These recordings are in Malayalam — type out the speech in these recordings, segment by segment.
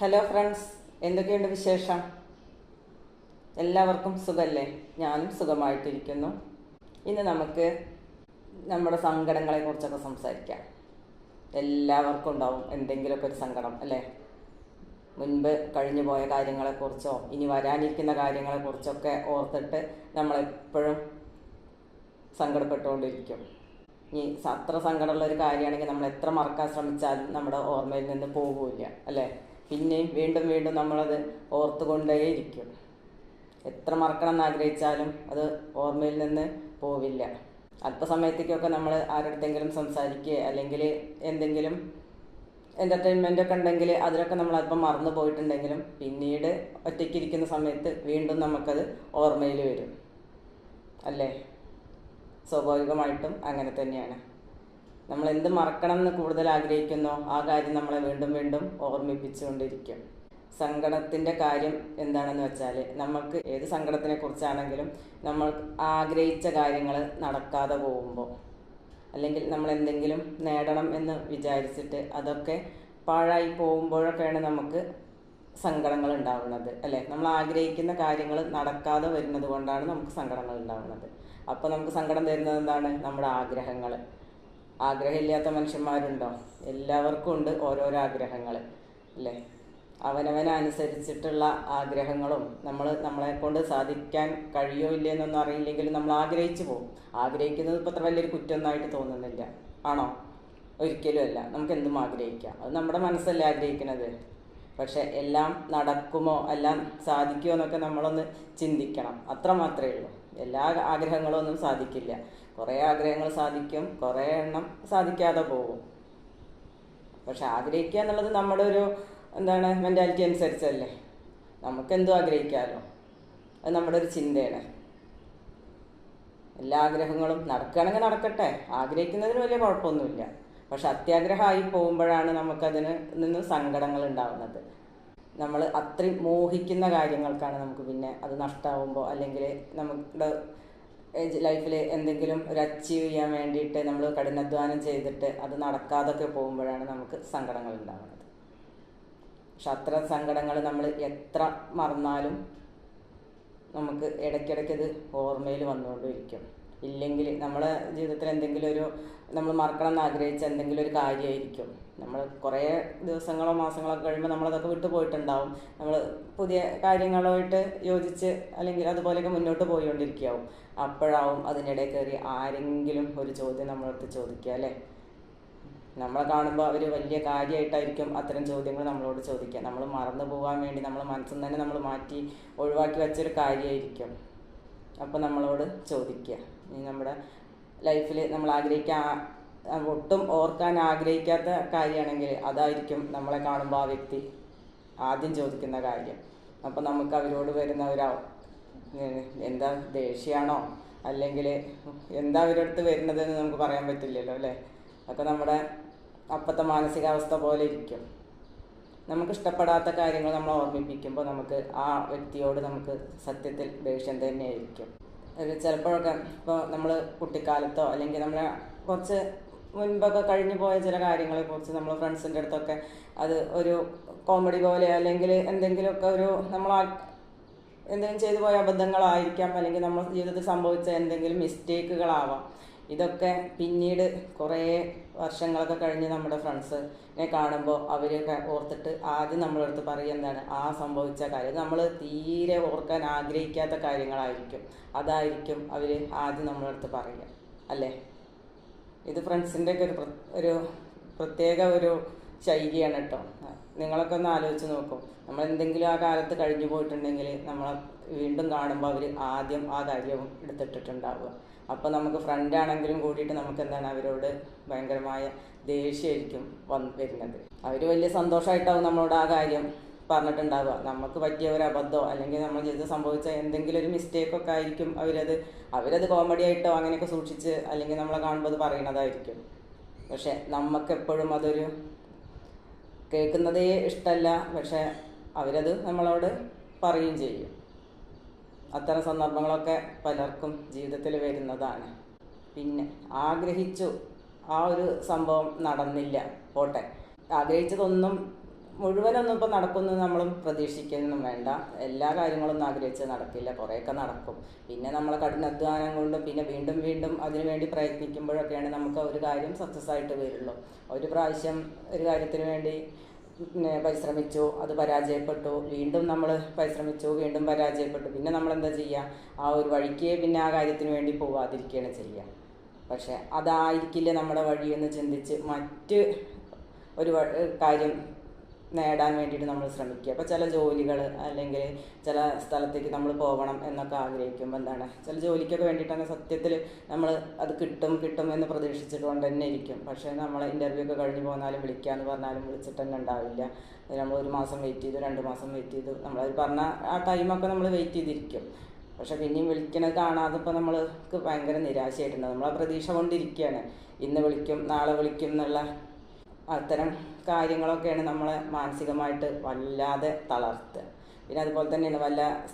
ഹലോ ഫ്രണ്ട്സ് എന്തൊക്കെയുണ്ട് വിശേഷം? എല്ലാവർക്കും സുഖമല്ലേ ഞാനും സുഖമായിട്ടിരിക്കുന്നു. ഇന്ന് നമുക്ക് നമ്മുടെ സങ്കടങ്ങളെ കുറിച്ചൊക്കെ സംസാരിക്കാം. എല്ലാവർക്കും ഉണ്ടാവും എന്തെങ്കിലുമൊക്കെ ഒരു സങ്കടം അല്ലേ? മുൻപ് കഴിഞ്ഞു പോയ കാര്യങ്ങളെക്കുറിച്ചോ ഇനി വരാനിരിക്കുന്ന കാര്യങ്ങളെക്കുറിച്ചൊക്കെ ഓർത്തിട്ട് നമ്മളെപ്പോഴും സങ്കടപ്പെട്ടുകൊണ്ടിരിക്കും. ഇനി അത്ര സങ്കടമുള്ള ഒരു കാര്യമാണെങ്കിൽ നമ്മൾ എത്ര മറക്കാൻ ശ്രമിച്ചാലും നമ്മുടെ ഓർമ്മയിൽ നിന്ന് പോകില്ല അല്ലേ? പിന്നെയും വീണ്ടും വീണ്ടും നമ്മളത് ഓർത്തുകൊണ്ടേയിരിക്കും. എത്ര മറക്കണം എന്ന് ആഗ്രഹിച്ചാലും അത് ഓർമ്മയിൽ നിന്ന് പോവില്ല. അല്പസമയത്തേക്കൊക്കെ നമ്മൾ ആരുടെങ്കിലും സംസാരിക്കുക അല്ലെങ്കിൽ എന്തെങ്കിലും എന്റർടൈൻമെന്റ് ഒക്കെ ഉണ്ടെങ്കിൽ അതിലൊക്കെ നമ്മൾ അല്പം മറന്നു പോയിട്ടുണ്ടെങ്കിലും പിന്നീട് ഒറ്റയ്ക്കിരിക്കുന്ന സമയത്ത് വീണ്ടും നമുക്കത് ഓർമ്മയിൽ വരും. അല്ലേ? സ്വാഭാവികമായിട്ടും അങ്ങനെ തന്നെയാണ്. നമ്മൾ എന്ത് മറക്കണം എന്ന് കൂടുതൽ ആഗ്രഹിക്കുന്നോ ആ കാര്യം നമ്മളെ വീണ്ടും വീണ്ടും ഓർമ്മിപ്പിച്ചുകൊണ്ടിരിക്കും. സങ്കടത്തിന്റെ കാര്യം എന്താണെന്ന് വെച്ചാൽ നമുക്ക് ഏത് സങ്കടത്തിനെ കുറിച്ചാണെങ്കിലും നമ്മൾ ആഗ്രഹിച്ച കാര്യങ്ങൾ നടക്കാതെ പോകുമ്പോൾ അല്ലെങ്കിൽ നമ്മൾ എന്തെങ്കിലും നേടണം എന്ന് വിചാരിച്ചിട്ട് അതൊക്കെ പാഴായി പോകുമ്പോഴൊക്കെയാണ് നമുക്ക് സങ്കടങ്ങൾ ഉണ്ടാവുന്നത് അല്ലേ? നമ്മൾ ആഗ്രഹിക്കുന്ന കാര്യങ്ങൾ നടക്കാതെ വരുന്നത് കൊണ്ടാണ് നമുക്ക് സങ്കടങ്ങൾ ഉണ്ടാവുന്നത്. അപ്പോൾ നമുക്ക് സങ്കടം തരുന്നത് എന്താണ്? നമ്മുടെ ആഗ്രഹങ്ങൾ. ആഗ്രഹമില്ലാത്ത മനുഷ്യന്മാരുണ്ടോ? എല്ലാവർക്കും ഉണ്ട് ഓരോരോ ആഗ്രഹങ്ങൾ അല്ലേ? അവനവനനുസരിച്ചിട്ടുള്ള ആഗ്രഹങ്ങളും നമ്മൾ നമ്മളെ കൊണ്ട് സാധിക്കാൻ കഴിയോ ഇല്ലേ എന്നൊന്നും അറിയില്ലെങ്കിലും നമ്മൾ ആഗ്രഹിച്ചു പോകും. ആഗ്രഹിക്കുന്നത് ഇപ്പോൾ അത്ര വലിയൊരു കുറ്റമൊന്നായിട്ട് തോന്നുന്നില്ല. ആണോ? ഒരിക്കലും അല്ല. നമുക്ക് എന്തും ആഗ്രഹിക്കാം. അത് നമ്മുടെ മനസ്സല്ലേ ആഗ്രഹിക്കുന്നത്. പക്ഷെ എല്ലാം നടക്കുമോ എല്ലാം സാധിക്കുമോ എന്നൊക്കെ നമ്മളൊന്ന് ചിന്തിക്കണം. അത്ര മാത്രമേ ഉള്ളൂ. എല്ലാ ആഗ്രഹങ്ങളും ഒന്നും സാധിക്കില്ല. കുറേ ആഗ്രഹങ്ങൾ സാധിക്കും കുറേ എണ്ണം സാധിക്കാതെ പോകും. പക്ഷെ ആഗ്രഹിക്കുക എന്നുള്ളത് നമ്മുടെ ഒരു എന്താണ് മെന്റാലിറ്റി അനുസരിച്ചല്ലേ? നമുക്ക് എന്തും ആഗ്രഹിക്കാമല്ലോ അത് നമ്മുടെ ഒരു ചിന്തയാണ്. എല്ലാ ആഗ്രഹങ്ങളും നടക്കുകയാണെങ്കിൽ നടക്കട്ടെ. ആഗ്രഹിക്കുന്നതിന് വലിയ കുഴപ്പമൊന്നുമില്ല. പക്ഷെ അത്യാഗ്രഹമായി പോകുമ്പോഴാണ് നമുക്കതിന് നിന്ന് സങ്കടങ്ങൾ ഉണ്ടാവുന്നത്. നമ്മൾ അത്രയും മോഹിക്കുന്ന കാര്യങ്ങൾക്കാണ് നമുക്ക് പിന്നെ അത് നഷ്ടമാവുമ്പോൾ അല്ലെങ്കിൽ നമ്മുടെ ലൈഫിൽ എന്തെങ്കിലും ഒരു അച്ചീവ് ചെയ്യാൻ വേണ്ടിയിട്ട് നമ്മൾ കഠിനാധ്വാനം ചെയ്തിട്ട് അത് നടക്കാതൊക്കെ പോകുമ്പോഴാണ് നമുക്ക് സങ്കടങ്ങൾ ഉണ്ടാകുന്നത് പക്ഷെ അത്ര സങ്കടങ്ങൾ നമ്മൾ എത്ര മറന്നാലും നമുക്ക് ഇടയ്ക്കിടയ്ക്ക് ഇത് ഓർമ്മയിൽ വന്നുകൊണ്ടിരിക്കും ഇല്ലെങ്കിൽ നമ്മളെ ജീവിതത്തിൽ എന്തെങ്കിലും ഒരു നമ്മൾ മറക്കണം എന്ന് ആഗ്രഹിച്ച എന്തെങ്കിലും ഒരു കാര്യമായിരിക്കും. നമ്മൾ കുറേ ദിവസങ്ങളോ മാസങ്ങളോ കഴിയുമ്പോൾ നമ്മളതൊക്കെ വിട്ടു പോയിട്ടുണ്ടാവും. നമ്മൾ പുതിയ കാര്യങ്ങളുമായിട്ട് യോജിച്ച് അല്ലെങ്കിൽ അതുപോലെയൊക്കെ മുന്നോട്ട് പോയിക്കൊണ്ടിരിക്കുകയാവും. അപ്പോഴാവും അതിനിടെ കയറി ആരെങ്കിലും ഒരു ചോദ്യം നമ്മളടുത്ത് ചോദിക്കുക അല്ലേ? നമ്മളെ കാണുമ്പോൾ അവർ വലിയ കാര്യമായിട്ടായിരിക്കും അത്തരം ചോദ്യങ്ങൾ നമ്മളോട് ചോദിക്കുക. നമ്മൾ മറന്നു പോകാൻ വേണ്ടി നമ്മൾ മനസ്സിൽ തന്നെ നമ്മൾ മാറ്റി ഒഴിവാക്കി വെച്ചൊരു കാര്യമായിരിക്കും അപ്പോൾ നമ്മളോട് ചോദിക്കുക. ഇനി നമ്മുടെ ലൈഫിൽ നമ്മൾ ആഗ്രഹിക്കാൻ ഒട്ടും ഓർക്കാൻ ആഗ്രഹിക്കാത്ത കാര്യമാണെങ്കിൽ അതായിരിക്കും നമ്മളെ കാണുമ്പോൾ ആ വ്യക്തി ആദ്യം ചോദിക്കുന്ന കാര്യം. അപ്പോൾ നമുക്ക് അവരോട് വരുന്ന ഒരു എന്താ ദേഷ്യമാണോ അല്ലെങ്കിൽ എന്താ അവരടുത്ത് വരുന്നതെന്ന് നമുക്ക് പറയാൻ പറ്റില്ലല്ലോ അല്ലേ? അതൊക്കെ നമ്മുടെ അപ്പോഴത്തെ മാനസികാവസ്ഥ പോലെ ഇരിക്കും. നമുക്ക് ഇഷ്ടപ്പെടാത്ത കാര്യങ്ങൾ നമ്മൾ ഓർമ്മിപ്പിക്കുമ്പോൾ നമുക്ക് ആ വ്യക്തിയോട് നമുക്ക് സത്യത്തിൽ ദേഷ്യം തന്നെയായിരിക്കും. അത് ചിലപ്പോഴൊക്കെ ഇപ്പോൾ നമ്മൾ കുട്ടിക്കാലത്തോ അല്ലെങ്കിൽ നമ്മളെ കുറച്ച് മുൻപൊക്കെ കഴിഞ്ഞു പോയ ചില കാര്യങ്ങളെ കാര്യങ്ങളെക്കുറിച്ച് നമ്മൾ ഫ്രണ്ട്സിന്റെ അടുത്തൊക്കെ അത് ഒരു കോമഡി പോലെ അല്ലെങ്കിൽ എന്തെങ്കിലുമൊക്കെ ഒരു നമ്മൾ എന്തെങ്കിലും ചെയ്തു പോയ അബദ്ധങ്ങളായിരിക്കാം അല്ലെങ്കിൽ നമ്മൾ ജീവിതത്തിൽ സംഭവിച്ച എന്തെങ്കിലും മിസ്റ്റേക്കുകളാവാം. ഇതൊക്കെ പിന്നീട് കുറേ വർഷങ്ങളൊക്കെ കഴിഞ്ഞ് നമ്മുടെ ഫ്രണ്ട്സിനെ കാണുമ്പോൾ അവരെയൊക്കെ ഓർത്തിട്ട് ആദ്യം നമ്മളെടുത്ത് പറയുക എന്താണ് ആ സംഭവിച്ച കാര്യം. നമ്മൾ തീരെ ഓർക്കാൻ ആഗ്രഹിക്കാത്ത കാര്യങ്ങളായിരിക്കും. അതായിരിക്കും അവർ ആദ്യം നമ്മളെടുത്ത് പറയുക. അല്ലേ? ഇത് ഫ്രണ്ട്സിന്റെയൊക്കെ ഒരു ഒരു പ്രത്യേക ഒരു ശൈലിയാണ് കേട്ടോ. നിങ്ങളൊക്കെ ഒന്ന് ആലോചിച്ച് നോക്കും. നമ്മൾ എന്തെങ്കിലും ആ കാലത്ത് കഴിഞ്ഞു പോയിട്ടുണ്ടെങ്കിൽ നമ്മൾ വീണ്ടും കാണുമ്പോൾ അവർ ആദ്യം ആ ധൈര്യവും എടുത്തിട്ടിട്ടുണ്ടാവുക. അപ്പോൾ നമുക്ക് ഫ്രണ്ട് ആണെങ്കിലും കൂടിയിട്ട് നമുക്ക് എന്താണ് അവരോട് ഭയങ്കരമായ ദേഷ്യമായിരിക്കും വന്ന് വരുന്നത്. അവർ വലിയ സന്തോഷമായിട്ടാവും നമ്മളോട് ആ കാര്യം പറഞ്ഞിട്ടുണ്ടാവുക. നമുക്ക് പറ്റിയ ഒരു അബദ്ധമോ അല്ലെങ്കിൽ നമ്മൾ ചെയ്ത് സംഭവിച്ച എന്തെങ്കിലും ഒരു മിസ്റ്റേക്കൊക്കെ ആയിരിക്കും അവരത് അവരത് കോമഡി ആയിട്ടോ അങ്ങനെയൊക്കെ സൂക്ഷിച്ച് അല്ലെങ്കിൽ നമ്മളെ കാണുമ്പോൾ അത് പറയണതായിരിക്കും. പക്ഷെ നമുക്കെപ്പോഴും അതൊരു കേൾക്കുന്നതേ ഇഷ്ടമല്ല പക്ഷെ അവരത് നമ്മളോട് പറയുകയും ചെയ്യും. അത്തരം സന്ദർഭങ്ങളൊക്കെ പലർക്കും ജീവിതത്തിൽ വരുന്നതാണ്. പിന്നെ ആഗ്രഹിച്ചു ആ ഒരു സംഭവം നടന്നില്ല. പോട്ടെ. ആഗ്രഹിച്ചതൊന്നും മുഴുവനൊന്നും ഇപ്പം നടക്കുമെന്ന് നമ്മൾ പ്രതീക്ഷിക്കൊന്നും വേണ്ട. എല്ലാ കാര്യങ്ങളൊന്നും ആഗ്രഹിച്ച് നടക്കില്ല. കുറേയൊക്കെ നടക്കും. പിന്നെ നമ്മളെ കഠിനാധ്വാനം കൊണ്ടും പിന്നെ വീണ്ടും വീണ്ടും അതിനുവേണ്ടി പ്രയത്നിക്കുമ്പോഴൊക്കെയാണ് നമുക്ക് ഒരു കാര്യം സക്സസ് ആയിട്ട് വരുള്ളൂ. ഒരു പ്രാവശ്യം ഒരു കാര്യത്തിന് വേണ്ടി പിന്നെ പരിശ്രമിച്ചു അത് പരാജയപ്പെട്ടു. വീണ്ടും നമ്മൾ പരിശ്രമിച്ചു വീണ്ടും പരാജയപ്പെട്ടു. പിന്നെ നമ്മൾ എന്താ ചെയ്യുക ആ ഒരു വഴിക്ക് പിന്നെ ആ കാര്യത്തിന് വേണ്ടി പോവാതിരിക്കുകയാണ് ചെയ്യുക പക്ഷേ അതായിരിക്കില്ല നമ്മുടെ വഴിയെന്ന് ചിന്തിച്ച് മറ്റ് ഒരു കാര്യം നേടാൻ വേണ്ടിയിട്ട് നമ്മൾ ശ്രമിക്കുക. അപ്പോൾ ചില ജോലികൾ അല്ലെങ്കിൽ ചില സ്ഥലത്തേക്ക് നമ്മൾ പോകണം എന്നൊക്കെ ആഗ്രഹിക്കുമ്പോൾ എന്താണ്? ചില ജോലിക്കൊക്കെ വേണ്ടിയിട്ടാണ് സത്യത്തിൽ നമ്മൾ അത് കിട്ടും കിട്ടും എന്ന് പ്രതീക്ഷിച്ചിട്ടുകൊണ്ട് തന്നെ ഇരിക്കും. പക്ഷേ നമ്മൾ ഇന്റർവ്യൂ ഒക്കെ കഴിഞ്ഞ് പോന്നാലും വിളിക്കാമെന്ന് പറഞ്ഞാലും വിളിച്ചിട്ട് തന്നെ ഉണ്ടാവില്ല. നമ്മൾ ഒരു മാസം വെയിറ്റ് ചെയ്തു രണ്ട് മാസം വെയിറ്റ് ചെയ്തു. നമ്മളത് പറഞ്ഞ ആ ടൈമൊക്കെ നമ്മൾ വെയിറ്റ് ചെയ്തിരിക്കും. പക്ഷെ പിന്നെയും വിളിക്കണത് കാണാതെ ഇപ്പോൾ നമ്മൾക്ക് ഭയങ്കര നിരാശയായിട്ടുണ്ട്. നമ്മൾ ആ പ്രതീക്ഷ കൊണ്ടിരിക്കുകയാണ് ഇന്ന് വിളിക്കും നാളെ വിളിക്കും എന്നുള്ള അത്തരം കാര്യങ്ങളൊക്കെയാണ് നമ്മളെ മാനസികമായിട്ട് വല്ലാതെ തളർത്തുക. പിന്നെ അതുപോലെ തന്നെയാണ് വല്ല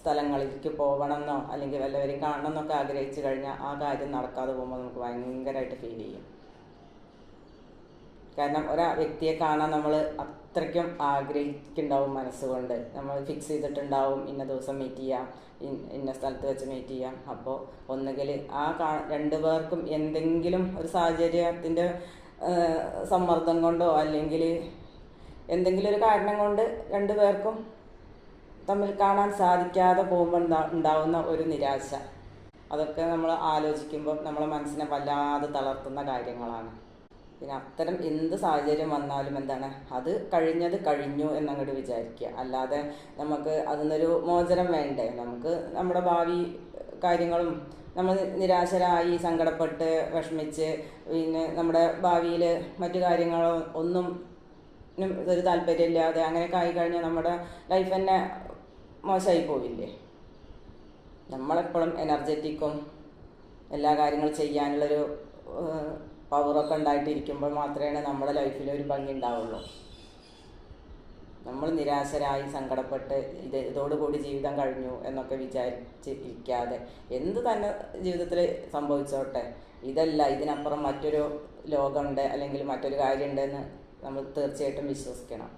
സ്ഥലങ്ങളിലേക്ക് പോകണമെന്നോ അല്ലെങ്കിൽ വല്ലവരെയും കാണണം എന്നൊക്കെ ആഗ്രഹിച്ചു കഴിഞ്ഞാൽ ആ കാര്യം നടക്കാതെ പോകുമ്പോൾ നമുക്ക് ഭയങ്കരമായിട്ട് ഫീൽ ചെയ്യും. കാരണം ഒരാ വ്യക്തിയെ കാണാൻ നമ്മൾ അത്രയ്ക്കും ആഗ്രഹിക്കുന്നുണ്ടാവും മനസ്സുകൊണ്ട്. നമ്മൾ ഫിക്സ് ചെയ്തിട്ടുണ്ടാവും. ഇന്ന ദിവസം മീറ്റ് ചെയ്യാം. ഇന്ന സ്ഥലത്ത് വെച്ച് മീറ്റ് ചെയ്യാം. അപ്പോൾ ഒന്നുകിൽ ആ കാ രണ്ടു പേർക്കും എന്തെങ്കിലും ഒരു സാഹചര്യത്തിന്റെ സമ്മർദ്ദം കൊണ്ടോ അല്ലെങ്കിൽ എന്തെങ്കിലും ഒരു കാരണം കൊണ്ട് രണ്ടു പേർക്കും തമ്മിൽ കാണാൻ സാധിക്കാതെ പോകുമ്പോൾ ഉണ്ടാ- ഉണ്ടാവുന്ന ഒരു നിരാശ. അതൊക്കെ നമ്മൾ ആലോചിക്കുമ്പോൾ നമ്മളെ മനസ്സിനെ വല്ലാതെ തളർത്തുന്ന കാര്യങ്ങളാണ്. പിന്നെ അത്തരം എന്ത് സാഹചര്യം വന്നാലും എന്താണ്? അത് കഴിഞ്ഞത് കഴിഞ്ഞു എന്നങ്ങോട്ട് വിചാരിക്കുക. അല്ലാതെ നമുക്ക് അതിന്നൊരു മോചനം വേണ്ടേ? നമുക്ക് നമ്മുടെ ഭാവി കാര്യങ്ങളും നമ്മൾ നിരാശരായി സങ്കടപ്പെട്ട് വിഷമിച്ച് പിന്നെ നമ്മുടെ ഭാവിയിൽ മറ്റു കാര്യങ്ങളോ ഒന്നും ഒരു താല്പര്യമില്ലാതെ അങ്ങനെയൊക്കെ ആയി കഴിഞ്ഞാൽ നമ്മുടെ ലൈഫ് തന്നെ മോശമായി പോവില്ലേ? നമ്മളെപ്പോഴും എനർജറ്റിക്കും എല്ലാ കാര്യങ്ങളും ചെയ്യാനുള്ളൊരു പവറൊക്കെ ഉണ്ടായിട്ടിരിക്കുമ്പോൾ മാത്രമേ നമ്മുടെ ലൈഫിൽ ഒരു ഭംഗി ഉണ്ടാവുള്ളൂ. നമ്മൾ നിരാശരായി സങ്കടപ്പെട്ട് ഇത് ഇതോടുകൂടി ജീവിതം കഴിഞ്ഞു എന്നൊക്കെ വിചാരിച്ച് ഇരിക്കാതെ എന്ത് തന്നെ ജീവിതത്തിൽ സംഭവിച്ചോട്ടെ. ഇതല്ല ഇതിനപ്പുറം മറ്റൊരു ലോകമുണ്ട് അല്ലെങ്കിൽ മറ്റൊരു കാര്യമുണ്ടെന്ന് നമ്മൾ തീർച്ചയായിട്ടും വിശ്വസിക്കണം.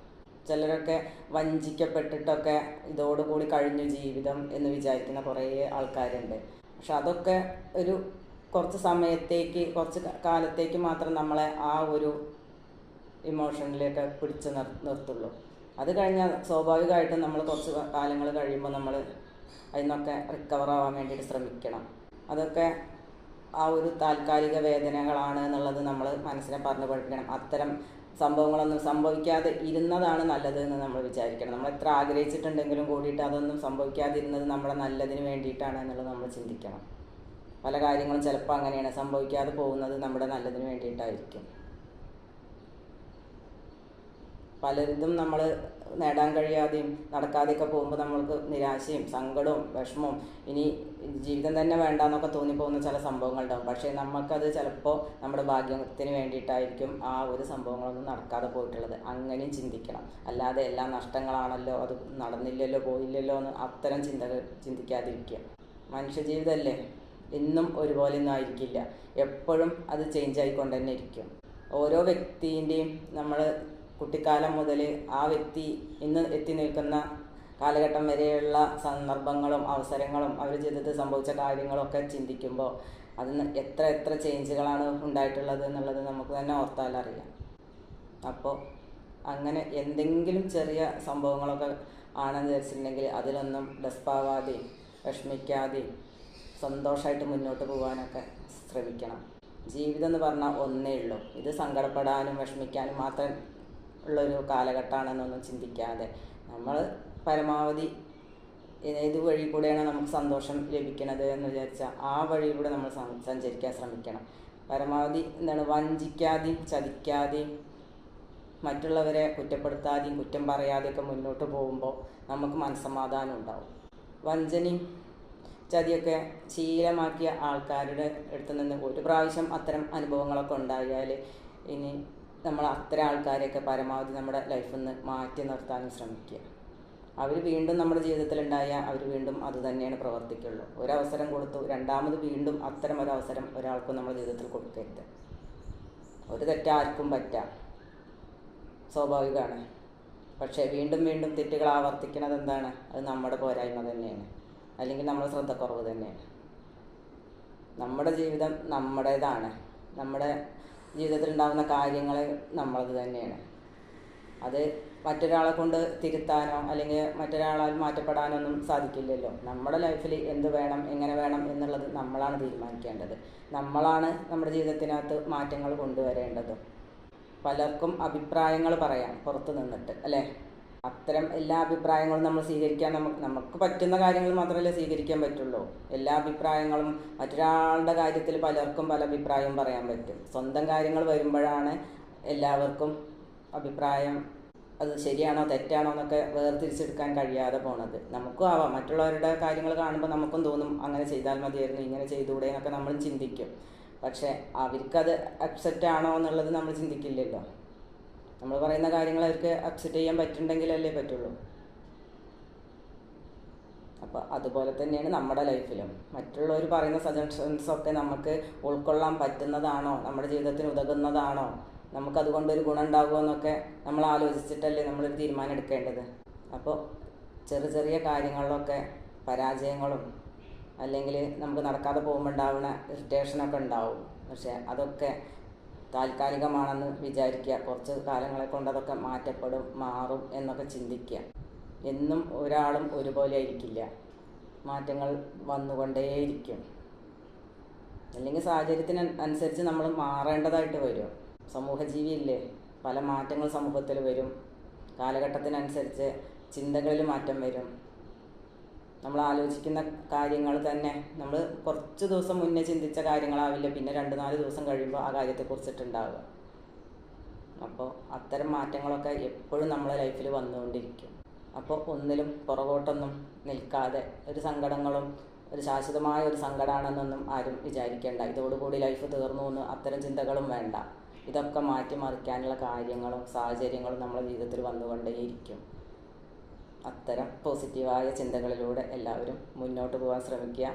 ചിലരൊക്കെ വഞ്ചിക്കപ്പെട്ടിട്ടൊക്കെ ഇതോടുകൂടി കഴിഞ്ഞു ജീവിതം എന്ന് വിചാരിക്കുന്ന കുറേ ആൾക്കാരുണ്ട്. പക്ഷെ അതൊക്കെ ഒരു കുറച്ച് സമയത്തേക്ക് കുറച്ച് കാലത്തേക്ക് മാത്രം നമ്മളെ ആ ഒരു ഇമോഷനിലേക്ക് പിടിച്ച് നിർ നിർത്തുള്ളൂ. അത് കഴിഞ്ഞാൽ സ്വാഭാവികമായിട്ടും നമ്മൾ കുറച്ച് കാലങ്ങൾ കഴിയുമ്പോൾ നമ്മൾ അതിൽ നിന്നൊക്കെ റിക്കവർ ആവാൻ വേണ്ടിയിട്ട് ശ്രമിക്കണം. അതൊക്കെ ആ ഒരു താൽക്കാലിക വേദനകളാണ് എന്നുള്ളത് നമ്മൾ മനസ്സിനെ പറഞ്ഞു പഠിപ്പിക്കണം. അത്തരം സംഭവങ്ങളൊന്നും സംഭവിക്കാതെ ഇരുന്നതാണ് നല്ലത് എന്ന് നമ്മൾ വിചാരിക്കണം. നമ്മൾ എത്ര ആഗ്രഹിച്ചിട്ടുണ്ടെങ്കിലും കൂടിയിട്ട് അതൊന്നും സംഭവിക്കാതിരുന്നത് നമ്മുടെ നല്ലതിന് വേണ്ടിയിട്ടാണ് എന്നുള്ളത് നമ്മൾ ചിന്തിക്കണം. പല കാര്യങ്ങളും ചിലപ്പോൾ അങ്ങനെയാണ്. സംഭവിക്കാതെ പോകുന്നത് നമ്മുടെ നല്ലതിന് വേണ്ടിയിട്ടായിരിക്കും. പലതും നമ്മൾ നേടാൻ കഴിയാതെയും നടക്കാതെയൊക്കെ പോകുമ്പോൾ നമ്മൾക്ക് നിരാശയും സങ്കടവും വിഷമവും ഇനി ജീവിതം തന്നെ വേണ്ടാന്നൊക്കെ തോന്നിപ്പോകുന്ന ചില സംഭവങ്ങളുണ്ടാവും. പക്ഷേ നമുക്കത് ചിലപ്പോൾ നമ്മുടെ ഭാഗ്യത്തിന് വേണ്ടിയിട്ടായിരിക്കും ആ ഒരു സംഭവങ്ങളൊന്നും നടക്കാതെ പോയിട്ടുള്ളത്. അങ്ങനെയും ചിന്തിക്കണം. അല്ലാതെ എല്ലാം നഷ്ടങ്ങളാണല്ലോ അത് നടന്നില്ലല്ലോ പോയില്ലല്ലോ എന്ന് അത്തരം ചിന്തകൾ ചിന്തിക്കാതിരിക്കുക. മനുഷ്യജീവിതമല്ലേ എന്നും ഒരുപോലെ ഒന്നും ആയിരിക്കില്ല. എപ്പോഴും അത് ചേഞ്ച് ആയിക്കൊണ്ട് തന്നെ ഇരിക്കും. ഓരോ വ്യക്തിന്റെയും നമ്മൾ കുട്ടിക്കാലം മുതൽ ആ വ്യക്തി ഇന്ന് എത്തി നിൽക്കുന്ന കാലഘട്ടം വരെയുള്ള സന്ദർഭങ്ങളും അവസരങ്ങളും അവർ ജീവിതത്തിൽ സംഭവിച്ച കാര്യങ്ങളൊക്കെ ചിന്തിക്കുമ്പോൾ അതിന് എത്ര എത്ര ചേഞ്ചുകളാണ് ഉണ്ടായിട്ടുള്ളത് എന്നുള്ളത് നമുക്ക് തന്നെ ഓർത്താൽ അറിയാം. അപ്പോൾ അങ്ങനെ എന്തെങ്കിലും ചെറിയ സംഭവങ്ങളൊക്കെ ആണെന്ന് വിചാരിച്ചിട്ടുണ്ടെങ്കിൽ അതിലൊന്നും ഡെസ്പാവാതെയും വിഷമിക്കാതെയും സന്തോഷമായിട്ട് മുന്നോട്ട് പോകാനൊക്കെ ശ്രമിക്കണം. ജീവിതം എന്ന് പറഞ്ഞാൽ ഒന്നേ ഉള്ളൂ. ഇത് സങ്കടപ്പെടാനും വിഷമിക്കാനും മാത്രം ഉള്ളൊരു കാലഘട്ടമാണെന്നൊന്നും ചിന്തിക്കാതെ നമ്മൾ പരമാവധി ഏത് വഴി കൂടെയാണ് നമുക്ക് സന്തോഷം ലഭിക്കുന്നത് എന്ന് വിചാരിച്ചാൽ ആ വഴിയിലൂടെ നമ്മൾ സഞ്ചരിക്കാൻ ശ്രമിക്കണം. പരമാവധി എന്താണ് വഞ്ചിക്കാതെയും ചതിക്കാതെയും മറ്റുള്ളവരെ കുറ്റപ്പെടുത്താതെയും കുറ്റം പറയാതെയൊക്കെ മുന്നോട്ട് പോകുമ്പോൾ നമുക്ക് മനസ്സമാധാനം ഉണ്ടാവും. വഞ്ചനയും ചതിയൊക്കെ ശീലമാക്കിയ ആൾക്കാരുടെ അടുത്ത് നിന്ന് ഒരു പ്രാവശ്യം അത്തരം അനുഭവങ്ങളൊക്കെ ഉണ്ടായാൽ ഇനി നമ്മൾ അത്തരം ആൾക്കാരെയൊക്കെ പരമാവധി നമ്മുടെ ലൈഫിൽ നിന്ന് മാറ്റി നിർത്താനും ശ്രമിക്കുക. അവർ വീണ്ടും നമ്മുടെ ജീവിതത്തിലുണ്ടായാൽ അവർ വീണ്ടും അത് തന്നെയാണ് പ്രവർത്തിക്കുള്ളൂ. ഒരവസരം കൊടുത്തു രണ്ടാമത് വീണ്ടും അത്തരം ഒരു അവസരം ഒരാൾക്കും നമ്മുടെ ജീവിതത്തിൽ കൊടുക്കരുത്. ഒരു തെറ്റാർക്കും പറ്റാം. സ്വാഭാവികമാണ്. പക്ഷേ വീണ്ടും വീണ്ടും തെറ്റുകൾ ആവർത്തിക്കുന്നത് എന്താണ്? അത് നമ്മുടെ പോരായ്മ തന്നെയാണ്. അല്ലെങ്കിൽ നമ്മുടെ ശ്രദ്ധക്കുറവ് തന്നെയാണ്. നമ്മുടെ ജീവിതം നമ്മുടേതാണ്. നമ്മുടെ ജീവിതത്തിൽ ഉണ്ടാകുന്ന കാര്യങ്ങൾ നമ്മളത് തന്നെയാണ്. അത് മറ്റൊരാളെ കൊണ്ട് തിരുത്താനോ അല്ലെങ്കിൽ മറ്റൊരാളാൽ മാറ്റപ്പെടാനോ ഒന്നും സാധിക്കില്ലല്ലോ. നമ്മുടെ ലൈഫിൽ എന്ത് വേണം എങ്ങനെ വേണം എന്നുള്ളത് നമ്മളാണ് തീരുമാനിക്കേണ്ടത്. നമ്മളാണ് നമ്മുടെ ജീവിതത്തിനകത്ത് മാറ്റങ്ങൾ കൊണ്ടുവരേണ്ടത്. പലർക്കും അഭിപ്രായങ്ങൾ പറയാം പുറത്ത് നിന്നിട്ട് അല്ലേ? അത്തരം എല്ലാ അഭിപ്രായങ്ങളും നമ്മൾ സ്വീകരിക്കാൻ നമുക്ക് നമുക്ക് പറ്റുന്ന കാര്യങ്ങൾ മാത്രമല്ലേ സ്വീകരിക്കാൻ പറ്റുള്ളൂ. എല്ലാ അഭിപ്രായങ്ങളും മറ്റൊരാളുടെ കാര്യത്തിൽ പലർക്കും പല അഭിപ്രായവും പറയാൻ പറ്റും. സ്വന്തം കാര്യങ്ങൾ വരുമ്പോഴാണ് എല്ലാവർക്കും അഭിപ്രായം അത് ശരിയാണോ തെറ്റാണോ എന്നൊക്കെ വേർതിരിച്ചെടുക്കാൻ കഴിയാതെ പോണത്. നമുക്കും ആവാം. മറ്റുള്ളവരുടെ കാര്യങ്ങൾ കാണുമ്പോൾ നമുക്കും തോന്നും അങ്ങനെ ചെയ്താൽ മതിയായിരുന്നു ഇങ്ങനെ ചെയ്തുകൂടെ എന്നൊക്കെ നമ്മൾ ചിന്തിക്കും. പക്ഷേ അവർക്കത് അക്സെപ്റ്റ് ആണോ എന്നുള്ളത് നമ്മൾ ചിന്തിക്കില്ലല്ലോ. നമ്മൾ പറയുന്ന കാര്യങ്ങൾ അവർക്ക് അക്സെപ്റ്റ് ചെയ്യാൻ പറ്റുന്നുണ്ടെങ്കിലല്ലേ പറ്റുള്ളൂ. അപ്പോൾ അതുപോലെ തന്നെയാണ് നമ്മുടെ ലൈഫിലും. മറ്റുള്ളവർ പറയുന്ന സജഷൻസ് ഒക്കെ നമുക്ക് ഉൾക്കൊള്ളാൻ പറ്റുന്നതാണോ? നമ്മുടെ ജീവിതത്തിന് ഉതകുന്നതാണോ? നമുക്കതുകൊണ്ട് ഒരു ഗുണം ഉണ്ടാകുമോ എന്നൊക്കെ നമ്മൾ ആലോചിച്ചിട്ടല്ലേ നമ്മളൊരു തീരുമാനം എടുക്കേണ്ടത്. അപ്പോൾ ചെറിയ ചെറിയ കാര്യങ്ങളിലൊക്കെ പരാജയങ്ങളും അല്ലെങ്കിൽ നമുക്ക് നടക്കാതെ പോകുമ്പോൾ ഉണ്ടാവുന്ന ഇറിറ്റേഷനൊക്കെ ഉണ്ടാവും. പക്ഷേ അതൊക്കെ താൽക്കാലികമാണെന്ന് വിചാരിക്കുക. കുറച്ച് കാലങ്ങളെ കൊണ്ട് അതൊക്കെ മാറ്റപ്പെടും മാറും എന്നൊക്കെ ചിന്തിക്കുക. എന്നും ഒരാളും ഒരുപോലെ ആയിരിക്കില്ല. മാറ്റങ്ങൾ വന്നുകൊണ്ടേയിരിക്കും. അല്ലെങ്കിൽ സാഹചര്യത്തിന് അനുസരിച്ച് നമ്മൾ മാറേണ്ടതായിട്ട് വരും. സമൂഹ ജീവിയില്ലേ പല മാറ്റങ്ങൾ സമൂഹത്തിൽ വരും. കാലഘട്ടത്തിനനുസരിച്ച് ചിന്തകളിൽ മാറ്റം വരും. നമ്മൾ ആലോചിക്കുന്ന കാര്യങ്ങൾ തന്നെ നമ്മൾ കുറച്ച് ദിവസം മുന്നേ ചിന്തിച്ച കാര്യങ്ങളാവില്ല. പിന്നെ രണ്ട് നാല് ദിവസം കഴിയുമ്പോൾ ആ കാര്യത്തെക്കുറിച്ചിട്ടുണ്ടാവുക അപ്പോൾ അത്തരം മാറ്റങ്ങളൊക്കെ എപ്പോഴും നമ്മളെ ലൈഫിൽ വന്നുകൊണ്ടിരിക്കും. അപ്പോൾ ഒന്നിലും പുറകോട്ടൊന്നും നിൽക്കാതെ ഒരു സങ്കടങ്ങളും ഒരു ശാശ്വതമായ ഒരു സങ്കടമാണെന്നൊന്നും ആരും വിചാരിക്കേണ്ട. ഇതോടുകൂടി ലൈഫ് തീർന്നു എന്ന് അത്തരം ചിന്തകളും വേണ്ട. ഇതൊക്കെ മാറ്റിമറിക്കാനുള്ള കാര്യങ്ങളും സാഹചര്യങ്ങളും നമ്മുടെ ജീവിതത്തിൽ വന്നുകൊണ്ടേയിരിക്കും. അത്തരം പോസിറ്റീവായ ചിന്തകളിലൂടെ എല്ലാവരും മുന്നോട്ട് പോകാൻ ശ്രമിക്കുക.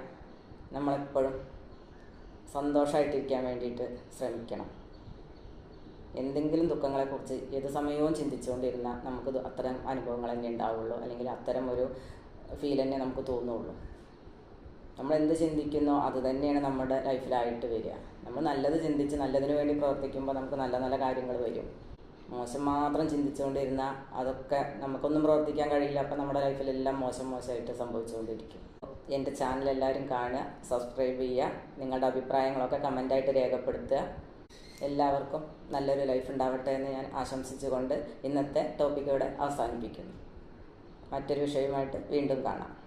നമ്മളെപ്പോഴും സന്തോഷമായിട്ടിരിക്കാൻ വേണ്ടിയിട്ട് ശ്രമിക്കണം. എന്തെങ്കിലും ദുഃഖങ്ങളെക്കുറിച്ച് ഏത് സമയവും ചിന്തിച്ചുകൊണ്ടിരുന്നാൽ നമുക്ക് അത്തരം അനുഭവങ്ങൾ തന്നെ ഉണ്ടാവുള്ളൂ. അല്ലെങ്കിൽ അത്തരം ഒരു ഫീൽ തന്നെ നമുക്ക് തോന്നുള്ളൂ. നമ്മൾ എന്ത് ചിന്തിക്കുന്നോ അത് തന്നെയാണ് നമ്മുടെ ലൈഫിലായിട്ട് വരിക. നമ്മൾ നല്ലത് ചിന്തിച്ച് നല്ലതിന് വേണ്ടി പ്രവർത്തിക്കുമ്പോൾ നമുക്ക് നല്ല നല്ല കാര്യങ്ങൾ വരും. മോശം മാത്രം ചിന്തിച്ചുകൊണ്ടിരുന്ന അതൊക്കെ നമുക്കൊന്നും പ്രവർത്തിക്കാൻ കഴിയില്ല. അപ്പം നമ്മുടെ ലൈഫിലെല്ലാം മോശം മോശമായിട്ട് സംഭവിച്ചുകൊണ്ടിരിക്കും. എന്റെ ചാനൽ എല്ലാവരും കാണുക സബ്സ്ക്രൈബ് ചെയ്യുക നിങ്ങളുടെ അഭിപ്രായങ്ങളൊക്കെ കമന്റായിട്ട് രേഖപ്പെടുത്തുക. എല്ലാവർക്കും നല്ലൊരു ലൈഫ് ഉണ്ടാവട്ടെ എന്ന് ഞാൻ ആശംസിച്ചുകൊണ്ട് ഇന്നത്തെ ടോപ്പിക്കോടെ അവസാനിപ്പിക്കുന്നു. മറ്റൊരു വിഷയവുമായിട്ട് വീണ്ടും കാണാം.